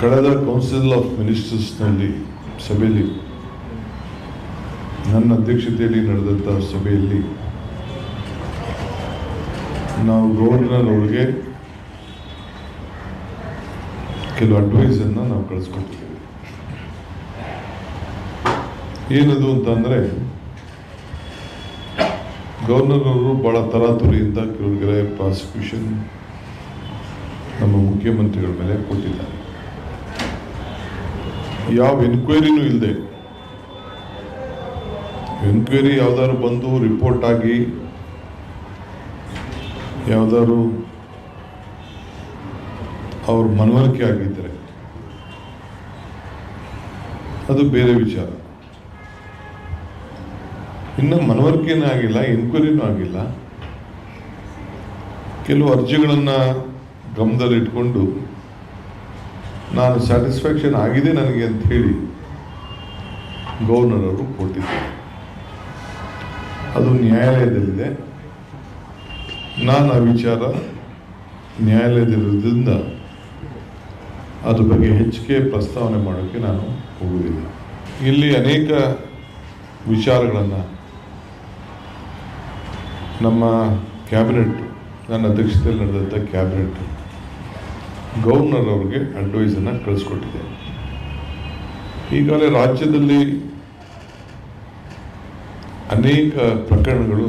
ಕಳೆದ council of ಮಿನಿಸ್ಟರ್ಸ್ನಲ್ಲಿ ಸಭೆಯಲ್ಲಿ, ನನ್ನ ಅಧ್ಯಕ್ಷತೆಯಲ್ಲಿ ನಡೆದಂತಹ ಸಭೆಯಲ್ಲಿ ನಾವು ಗವರ್ನರ್ ಅವರಿಗೆ ಕೆಲವು ಅಡ್ವೈಸನ್ನು ನಾವು ಕಳಿಸ್ಕೊಟ್ಟಿದ್ದೇವೆ. ಏನದು ಅಂತಂದರೆ ಗವರ್ನರ್ ಅವರು ಭಾಳ ತರಾತುರಿಯಿಂದ ಕೆಲವರಿಗೆ ಪ್ರಾಸಿಕ್ಯೂಷನ್ ನಮ್ಮ ಮುಖ್ಯಮಂತ್ರಿಗಳ ಮೇಲೆ ಕೊಟ್ಟಿದ್ದಾರೆ. ಯಾವ ಎನ್ಕ್ವೈರಿನೂ ಇಲ್ಲದೆ ಎನ್ಕ್ವೈರಿ ಯಾವ್ದಾದ್ರು ಬಂದು ರಿಪೋರ್ಟ್ ಆಗಿ ಯಾವ್ದಾದ್ರು ಅವ್ರ ಮನವರಿಕೆ ಆಗಿದ್ದರೆ ಅದು ಬೇರೆ ವಿಚಾರ. ಇನ್ನು ಮನವರಿಕೆನೂ ಆಗಿಲ್ಲ ಎನ್ಕ್ವೈರಿನೂ ಆಗಿಲ್ಲ. ಕೆಲವು ಅರ್ಜಿಗಳನ್ನು ಗಮನದಲ್ಲಿಟ್ಕೊಂಡು ನಾನು ಸ್ಯಾಟಿಸ್ಫ್ಯಾಕ್ಷನ್ ಆಗಿದೆ ನನಗೆ ಅಂತ ಹೇಳಿ ಗವರ್ನರ್ ಅವರು ಕೊಟ್ಟಿದ್ದಾರೆ. ಅದು ನ್ಯಾಯಾಲಯದಲ್ಲಿದೆ. ನಾನು ಆ ವಿಚಾರ ನ್ಯಾಯಾಲಯದಲ್ಲಿರೋದ್ರಿಂದ ಅದ್ರ ಬಗ್ಗೆ ಹೆಚ್ಚಿಗೆ ಪ್ರಸ್ತಾವನೆ ಮಾಡೋಕ್ಕೆ ನಾನು ಹೋಗುವುದಿಲ್ಲ. ಇಲ್ಲಿ ಅನೇಕ ವಿಚಾರಗಳನ್ನು ನಮ್ಮ ಕ್ಯಾಬಿನೆಟ್, ನನ್ನ ಅಧ್ಯಕ್ಷತೆಯಲ್ಲಿ ನಡೆದಂಥ ಕ್ಯಾಬಿನೆಟ್ ಗವರ್ನರ್ ಅವರಿಗೆ ಅಡ್ವೈಸನ್ನು ಕಳಿಸ್ಕೊಟ್ಟಿದೆ. ಈಗಾಗಲೇ ರಾಜ್ಯದಲ್ಲಿ ಅನೇಕ ಪ್ರಕರಣಗಳು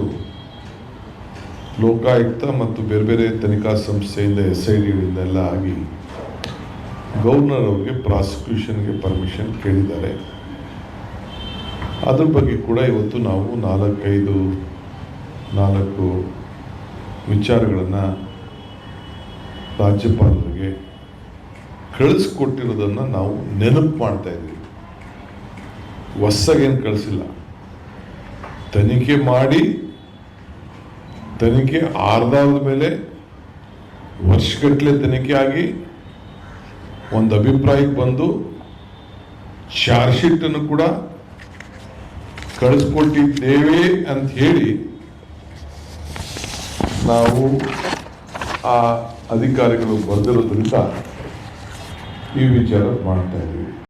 ಲೋಕಾಯುಕ್ತ ಮತ್ತು ಬೇರೆ ಬೇರೆ ತನಿಖಾ ಸಂಸ್ಥೆಯಿಂದ ಎಸ್ ಐ ಡಿಗಳಿಂದ ಎಲ್ಲ ಆಗಿ ಗವರ್ನರ್ ಅವರಿಗೆ ಪ್ರಾಸಿಕ್ಯೂಷನ್ಗೆ ಪರ್ಮಿಷನ್ ಕೇಳಿದ್ದಾರೆ. ಅದ್ರ ಬಗ್ಗೆ ಕೂಡ ಇವತ್ತು ನಾವು ನಾಲ್ಕೈದು, ನಾಲ್ಕು ವಿಚಾರಗಳನ್ನು ರಾಜ್ಯಪಾಲರಿಗೆ ಕಳಿಸ್ಕೊಟ್ಟಿರೋದನ್ನು ನಾವು ನೆನಪು ಮಾಡ್ತಾ ಇದ್ದೀವಿ. ಹೊಸ್ಸಾಗೇನು ಕಳಿಸಿಲ್ಲ. ತನಿಖೆ ಮಾಡಿ, ತನಿಖೆ ಆರ್ದಾದ ಮೇಲೆ ವರ್ಷಗಟ್ಟಲೆ ತನಿಖೆ ಆಗಿ ಒಂದು ಅಭಿಪ್ರಾಯಕ್ಕೆ ಬಂದು ಚಾರ್ಜ್ ಶೀಟನ್ನು ಕೂಡ ಕಳಿಸ್ಕೊಟ್ಟಿದ್ದೇವೆ ಅಂತ ಹೇಳಿ ನಾವು ಆ ಅಧಿಕಾರಿಗಳು ಬರೆದಿರೋದ್ರಿಂದ ಈ ವಿಚಾರ ಮಾಡ್ತಾ ಇದ್ದೀವಿ.